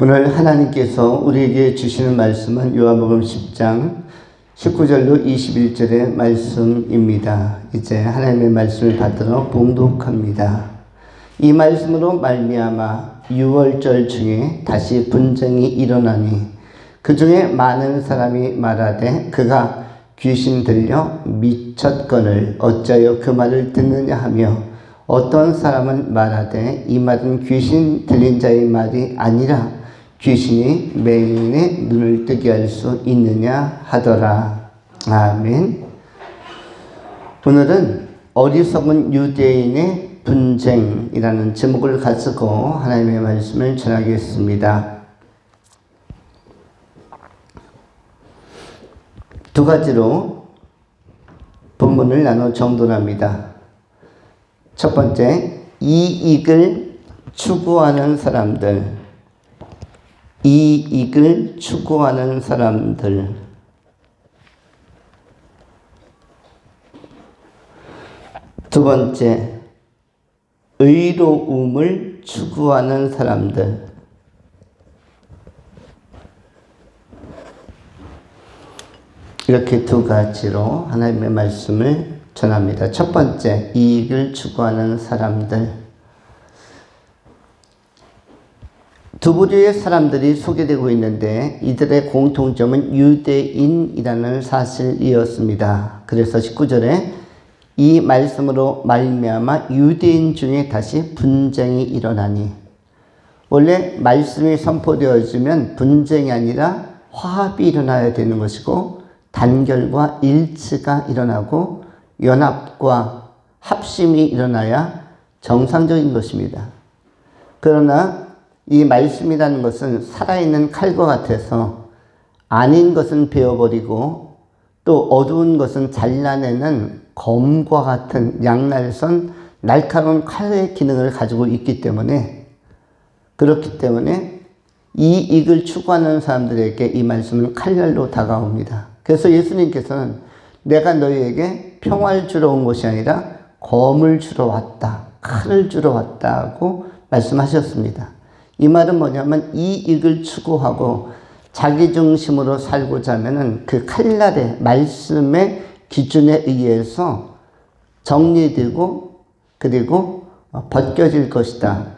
오늘 하나님께서 우리에게 주시는 말씀은 요한복음 10장 19절로 21절의 말씀입니다. 이제 하나님의 말씀을 받들어 봉독합니다. 이 말씀으로 말미암아 6월절 중에 다시 분쟁이 일어나니 그 중에 많은 사람이 말하되 그가 귀신 들려 미쳤거늘 어찌하여 그 말을 듣느냐 하며 어떤 사람은 말하되 이 말은 귀신 들린 자의 말이 아니라 귀신이 맹인의 눈을 뜨게 할 수 있느냐 하더라. 아멘. 오늘은 어리석은 유대인의 분쟁이라는 제목을 가지고 하나님의 말씀을 전하겠습니다. 두 가지로 본문을 나눠 정돈합니다. 첫 번째, 이익을 추구하는 사람들. 이익을 추구하는 사람들. 두 번째, 의로움을 추구하는 사람들. 이렇게 두 가지로 하나님의 말씀을 전합니다. 첫 번째, 이익을 추구하는 사람들. 두 부류의 사람들이 소개되고 있는데 이들의 공통점은 유대인이라는 사실이었습니다. 그래서 19절에 이 말씀으로 말미암아 유대인 중에 다시 분쟁이 일어나니 원래 말씀이 선포되어지면 분쟁이 아니라 화합이 일어나야 되는 것이고 단결과 일치가 일어나고 연합과 합심이 일어나야 정상적인 것입니다. 그러나 이 말씀이라는 것은 살아있는 칼과 같아서 아닌 것은 베어버리고 또 어두운 것은 잘라내는 검과 같은 양날선 날카로운 칼의 기능을 가지고 있기 때문에 그렇기 때문에 이 이익을 추구하는 사람들에게 이 말씀은 칼날로 다가옵니다. 그래서 예수님께서는 내가 너희에게 평화를 주러 온 것이 아니라 검을 주러 왔다. 칼을 주러 왔다고 말씀하셨습니다. 이 말은 뭐냐면 이익을 추구하고 자기 중심으로 살고자 하면은 그 칼날의 말씀의 기준에 의해서 정리되고 그리고 벗겨질 것이다.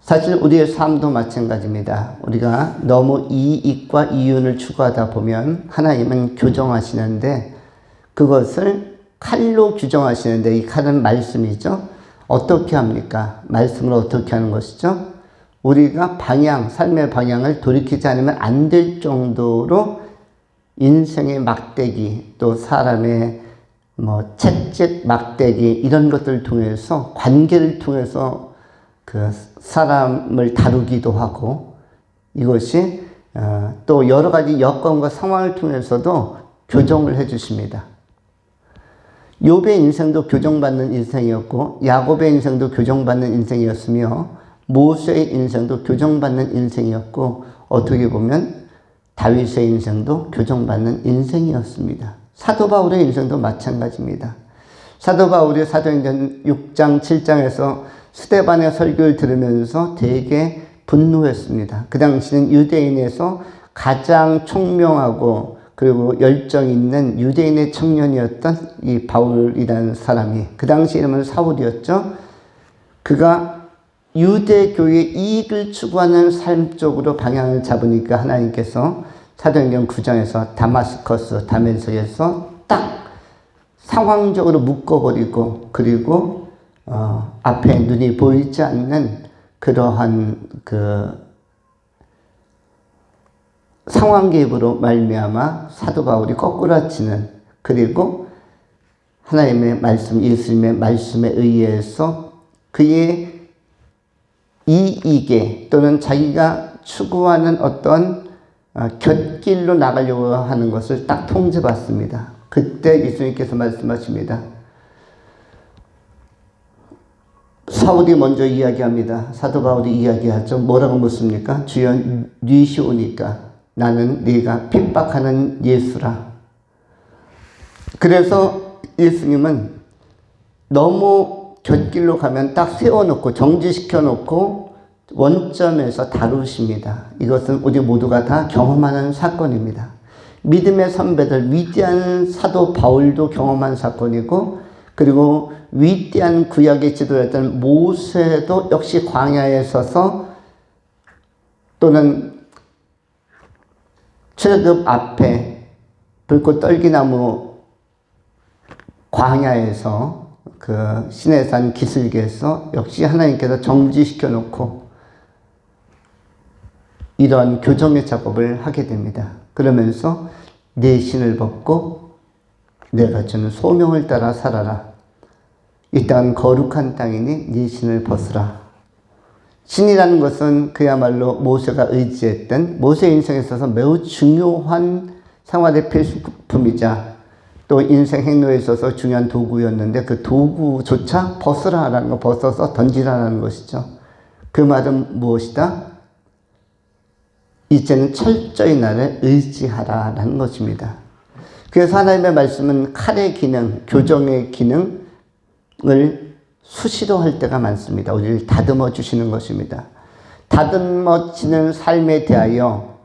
사실 우리의 삶도 마찬가지입니다. 우리가 너무 이익과 이윤을 추구하다 보면 하나님은 교정하시는데 그것을 칼로 규정하시는데 이 칼은 말씀이죠. 어떻게 합니까? 말씀을 어떻게 하는 것이죠? 우리가 방향, 삶의 방향을 돌이키지 않으면 안 될 정도로 인생의 막대기, 또 사람의 뭐 채찍 막대기, 이런 것들을 통해서, 관계를 통해서 그 사람을 다루기도 하고, 이것이 어, 또 여러 가지 여건과 상황을 통해서도 교정을 해 주십니다. 욥의 인생도 교정받는 인생이었고 야곱의 인생도 교정받는 인생이었으며 모세의 인생도 교정받는 인생이었고 어떻게 보면 다윗의 인생도 교정받는 인생이었습니다. 사도 바울의 인생도 마찬가지입니다. 사도 바울이 사도행전 6장 7장에서 스테반의 설교를 들으면서 되게 분노했습니다. 그 당시는 유대인에서 가장 총명하고 그리고 열정 있는 유대인의 청년이었던 이 바울이라는 사람이 그 당시 이름은 사울이었죠. 그가 유대교의 이익을 추구하는 삶 쪽으로 방향을 잡으니까 하나님께서 사도행전 9장에서 다마스커스 다메섹에서 딱 상황적으로 묶어버리고 그리고 어, 앞에 눈이 보이지 않는 그러한 그 상황 개입으로 말미암아 사도 바울이 거꾸라치는 그리고 하나님의 말씀, 예수님의 말씀에 의해서 그의 이익에 또는 자기가 추구하는 어떤 곁길로 나가려고 하는 것을 딱 통제받습니다. 그때 예수님께서 말씀하십니다. 사울이 먼저 이야기합니다. 사도 바울이 이야기하죠. 뭐라고 묻습니까? 주여 니시오니까 나는 네가 핍박하는 예수라. 그래서 예수님은 너무 곁길로 가면 딱 세워놓고 정지시켜 놓고 원점에서 다루십니다. 이것은 우리 모두가 다 경험하는 사건입니다. 믿음의 선배들, 위대한 사도 바울도 경험한 사건이고, 그리고 위대한 구약의 지도였던 모세도 역시 광야에 서서 또는 출애굽 앞에 불꽃 떨기나무 광야에서 그 시내산 기슭에서 역시 하나님께서 정지시켜 놓고 이러한 교정의 작업을 하게 됩니다. 그러면서 내 신을 벗고 내가 주는 소명을 따라 살아라. 이 땅은 거룩한 땅이니 네 신을 벗으라. 신이라는 것은 그야말로 모세가 의지했던 모세 인생에 있어서 매우 중요한 생활의 필수품이자 또 인생 행로에 있어서 중요한 도구였는데 그 도구조차 벗으라라는 거 벗어서 던지라는 것이죠. 그 말은 무엇이다? 이제는 철저히 나를 의지하라라는 것입니다. 그래서 하나님의 말씀은 칼의 기능, 교정의 기능을 수시로 할 때가 많습니다. 우리를 다듬어 주시는 것입니다. 다듬어지는 삶에 대하여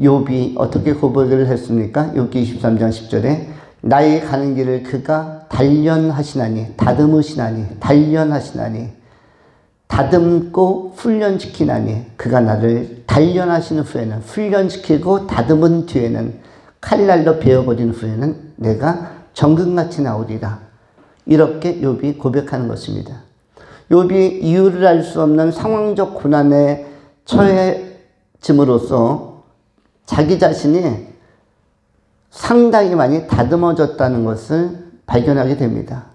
욥이 어떻게 고백을 했습니까? 욥기 23장 10절에 나의 가는 길을 그가 단련하시나니 다듬으시나니 단련하시나니 다듬고 훈련시키나니 그가 나를 단련하시는 후에는 훈련시키고 다듬은 뒤에는 칼날로 베어버린 후에는 내가 정금같이 나오리라. 이렇게 욥이 고백하는 것입니다. 욥이 이유를 알 수 없는 상황적 고난에 처해짐으로써 자기 자신이 상당히 많이 다듬어졌다는 것을 발견하게 됩니다.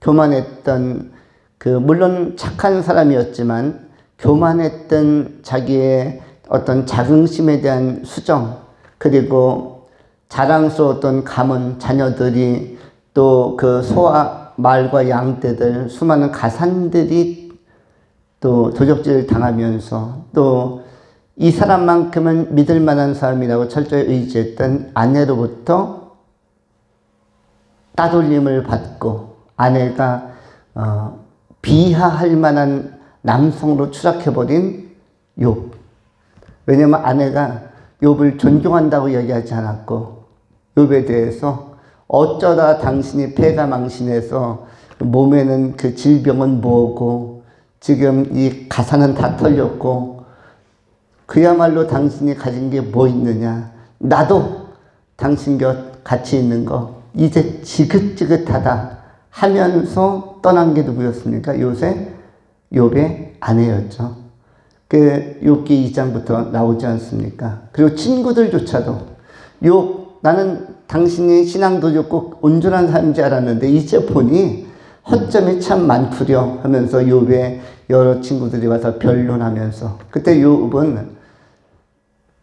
교만했던 그 물론 착한 사람이었지만 교만했던 자기의 어떤 자긍심에 대한 수정 그리고 자랑스러웠던 가문 자녀들이 또 그 소와 말과 양떼들 수많은 가산들이 또 도적질을 당하면서 또 이 사람만큼은 믿을 만한 사람이라고 철저히 의지했던 아내로부터 따돌림을 받고 아내가 어, 비하할 만한 남성으로 추락해버린 욥. 왜냐면 아내가 욥을 존경한다고 얘기하지 않았고 욥에 대해서 어쩌다 당신이 폐가 망신해서 몸에는 그 질병은 뭐고 지금 이 가사는 다 털렸고 그야말로 당신이 가진 게 뭐 있느냐 나도 당신 곁 같이 있는 거 이제 지긋지긋하다 하면서 떠난 게 누구였습니까? 요새 욥의 아내였죠. 그 욥기 2장부터 나오지 않습니까? 그리고 친구들조차도 욥 나는 당신이 신앙도 좋고 온전한 사람인 줄 알았는데 이제 보니 허점이 참 많구려 하면서 욥의 여러 친구들이 와서 변론하면서 그때 욥은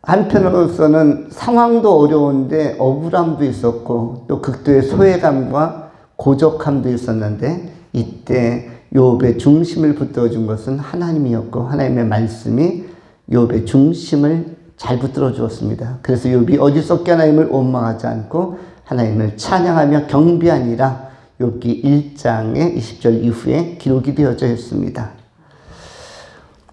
한편으로서는 상황도 어려운데 억울함도 있었고 또 극도의 소외감과 고적함도 있었는데 이때 욥의 중심을 붙들어준 것은 하나님이었고 하나님의 말씀이 욥의 중심을 잘 붙들어 주었습니다. 그래서 욥이 어디서 하나님을 원망하지 않고 하나님을 찬양하며 경비하니라 욥기 1장의 20절 이후에 기록이 되어져 있습니다.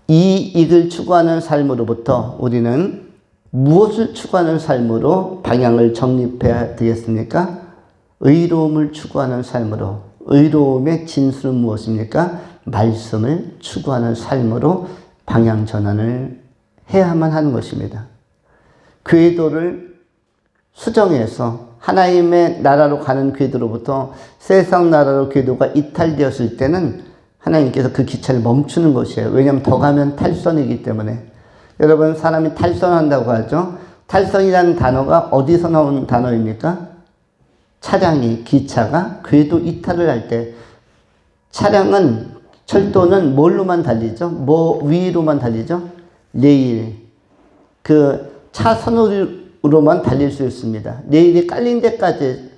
이익을 추구하는 삶으로부터 우리는 무엇을 추구하는 삶으로 방향을 정립해야 되겠습니까? 의로움을 추구하는 삶으로 의로움의 진수는 무엇입니까? 말씀을 추구하는 삶으로 방향 전환을 해야만 하는 것입니다. 궤도를 수정해서 하나님의 나라로 가는 궤도로부터 세상 나라로 궤도가 이탈되었을 때는 하나님께서 그 기차를 멈추는 것이에요. 왜냐하면 더 가면 탈선이기 때문에. 여러분, 사람이 탈선한다고 하죠? 탈선이라는 단어가 어디서 나온 단어입니까? 차량이, 기차가 궤도 이탈을 할 때, 차량은, 철도는 뭘로만 달리죠? 뭐 위로만 달리죠? 레일. 그 차 선으로만 달릴 수 있습니다. 레일이 깔린 데까지,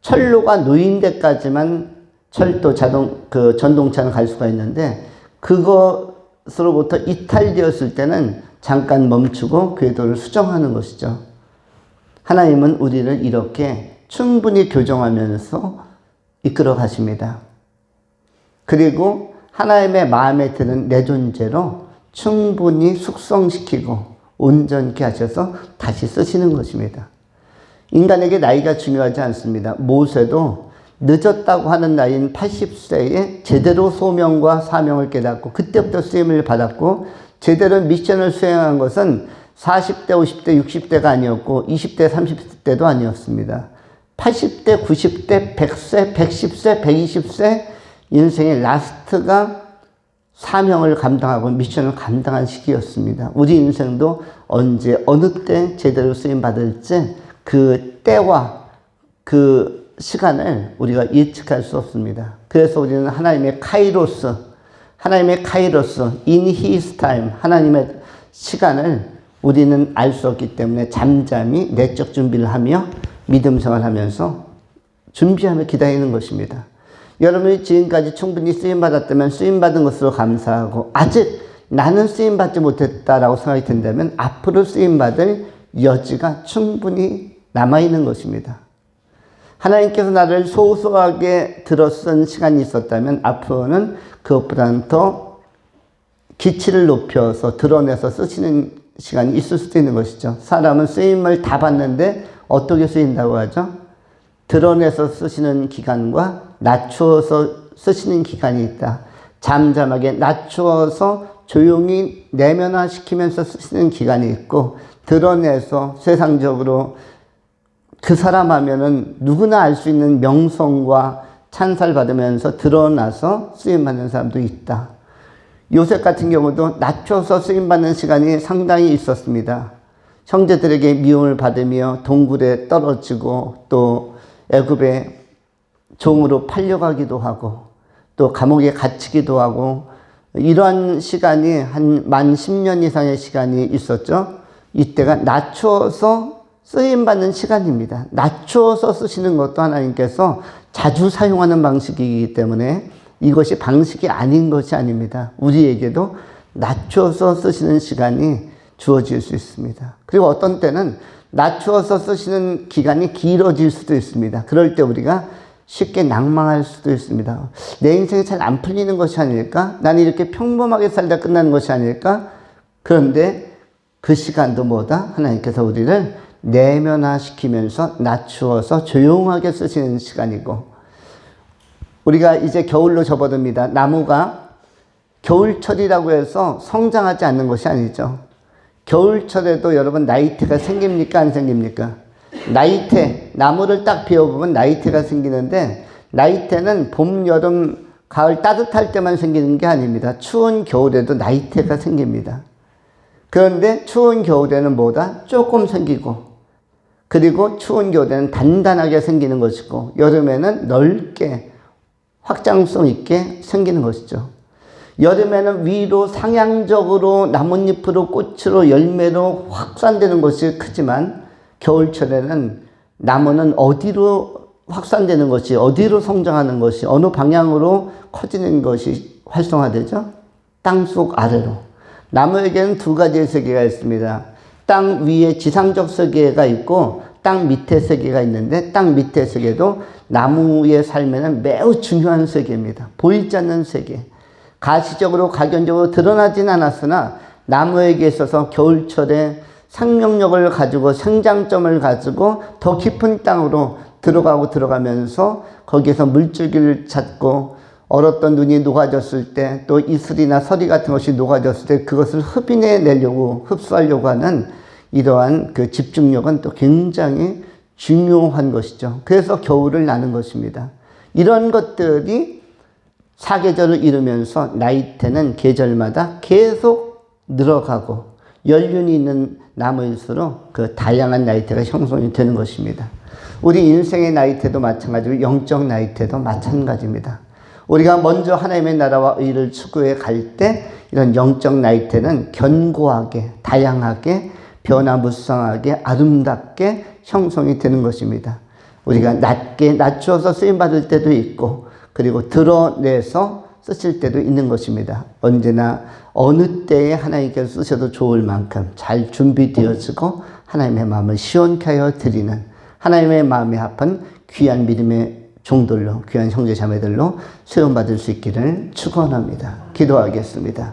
철로가 놓인 데까지만 철도, 자동, 그 전동차는 갈 수가 있는데, 그것으로부터 이탈되었을 때는 잠깐 멈추고 궤도를 수정하는 것이죠. 하나님은 우리를 이렇게 충분히 교정하면서 이끌어 가십니다. 그리고 하나님의 마음에 드는 내 존재로 충분히 숙성시키고 온전케 하셔서 다시 쓰시는 것입니다. 인간에게 나이가 중요하지 않습니다. 모세도 늦었다고 하는 나이인 80세에 제대로 소명과 사명을 깨닫고 그때부터 쓰임을 받았고 제대로 미션을 수행한 것은 40대, 50대, 60대가 아니었고 20대, 30대도 아니었습니다. 80대, 90대, 100세, 110세, 120세 인생의 라스트가 사명을 감당하고 미션을 감당한 시기였습니다. 우리 인생도 언제 어느 때 제대로 쓰임 받을지 그 때와 그 시간을 우리가 예측할 수 없습니다. 그래서 우리는 하나님의 카이로스, 하나님의 카이로스, in his time, 하나님의 시간을 우리는 알 수 없기 때문에 잠잠히 내적 준비를 하며 믿음 생활하면서 준비하며 기다리는 것입니다. 여러분이 지금까지 충분히 쓰임 받았다면 쓰임 받은 것으로 감사하고 아직 나는 쓰임 받지 못했다라고 생각이 든다면 앞으로 쓰임 받을 여지가 충분히 남아 있는 것입니다. 하나님께서 나를 소소하게 들어쓴 시간이 있었다면 앞으로는 그것보다는 더 기치를 높여서 드러내서 쓰시는 시간이 있을 수도 있는 것이죠. 사람은 쓰임을 다 받는데 어떻게 쓰인다고 하죠? 드러내서 쓰시는 기간과 낮추어서 쓰시는 기간이 있다. 잠잠하게 낮추어서 조용히 내면화시키면서 쓰시는 기간이 있고 드러내서 세상적으로 그 사람 하면은 누구나 알 수 있는 명성과 찬사를 받으면서 드러나서 쓰임받는 사람도 있다. 요셉 같은 경우도 낮춰서 쓰임받는 시간이 상당히 있었습니다. 형제들에게 미움을 받으며 동굴에 떨어지고 또 애굽에 종으로 팔려가기도 하고 또 감옥에 갇히기도 하고 이러한 시간이 한 만 10년 이상의 시간이 있었죠. 이때가 낮추어서 쓰임받는 시간입니다. 낮추어서 쓰시는 것도 하나님께서 자주 사용하는 방식이기 때문에 이것이 방식이 아닌 것이 아닙니다. 우리에게도 낮추어서 쓰시는 시간이 주어질 수 있습니다. 그리고 어떤 때는 낮추어서 쓰시는 기간이 길어질 수도 있습니다. 그럴 때 우리가 쉽게 낭망할 수도 있습니다. 내 인생이 잘 안 풀리는 것이 아닐까? 나는 이렇게 평범하게 살다 끝나는 것이 아닐까? 그런데 그 시간도 뭐다? 하나님께서 우리를 내면화시키면서 낮추어서 조용하게 쓰시는 시간이고, 우리가 이제 겨울로 접어듭니다. 나무가 겨울철이라고 해서 성장하지 않는 것이 아니죠. 겨울철에도 여러분 나이트가 생깁니까? 안 생깁니까? 나이테, 나무를 딱 비워보면 나이테가 생기는데, 나이테는 봄, 여름, 가을 따뜻할 때만 생기는 게 아닙니다. 추운 겨울에도 나이테가 생깁니다. 그런데 추운 겨울에는 뭐다? 조금 생기고, 그리고 추운 겨울에는 단단하게 생기는 것이고, 여름에는 넓게, 확장성 있게 생기는 것이죠. 여름에는 위로 상향적으로 나뭇잎으로 꽃으로 열매로 확산되는 것이 크지만 겨울철에는 나무는 어디로 확산되는 것이 어디로 성장하는 것이 어느 방향으로 커지는 것이 활성화되죠? 땅 속 아래로. 나무에게는 두 가지의 세계가 있습니다. 땅 위에 지상적 세계가 있고 땅 밑에 세계가 있는데 땅 밑에 세계도 나무의 삶에는 매우 중요한 세계입니다. 보이지 않는 세계. 가시적으로 가견적으로 드러나진 않았으나 나무에게 있어서 겨울철에 생명력을 가지고 생장점을 가지고 더 깊은 땅으로 들어가고 들어가면서 거기에서 물줄기를 찾고 얼었던 눈이 녹아졌을 때 또 이슬이나 서리 같은 것이 녹아졌을 때 그것을 흡인해 내려고 흡수하려고 하는 이러한 그 집중력은 또 굉장히 중요한 것이죠. 그래서 겨울을 나는 것입니다. 이런 것들이 사계절을 이루면서 나이테는 계절마다 계속 늘어가고 연륜이 있는 나무일수록 그 다양한 나이테가 형성이 되는 것입니다. 우리 인생의 나이테도 마찬가지고 영적 나이테도 마찬가지입니다. 우리가 먼저 하나님의 나라와 의를 추구해 갈 때 이런 영적 나이테는 견고하게, 다양하게, 변화무쌍하게, 아름답게 형성이 되는 것입니다. 우리가 낮게 낮추어서 쓰임 받을 때도 있고, 그리고 드러내서 쓰실 때도 있는 것입니다. 언제나 어느 때에 하나님께서 쓰셔도 좋을 만큼 잘 준비되어지고 하나님의 마음을 시원케 하여 드리는 하나님의 마음에 합한 귀한 믿음의 종들로 귀한 형제 자매들로 수용받을 수 있기를 축원합니다. 기도하겠습니다.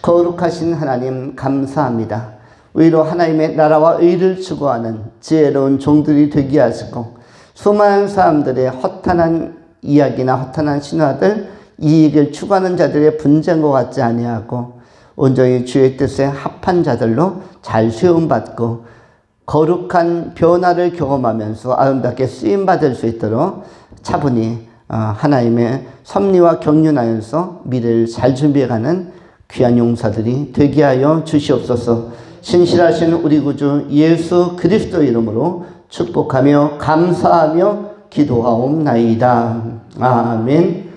거룩하신 하나님 감사합니다. 의로 하나님의 나라와 의를 추구하는 지혜로운 종들이 되게 하시고 수많은 사람들의 허탄한 이야기나 허탄한 신화들 이익을 추구하는 자들의 분쟁과 같지 아니하고 온전히 주의 뜻에 합한 자들로 잘 세움받고 거룩한 변화를 경험하면서 아름답게 쓰임 받을 수 있도록 차분히 어, 하나님의 섭리와 경륜하여서 미래를 잘 준비해가는 귀한 용사들이 되게 하여 주시옵소서. 신실하신 우리 구주 예수 그리스도 이름으로 축복하며 감사하며 기도하옵나이다. 아멘.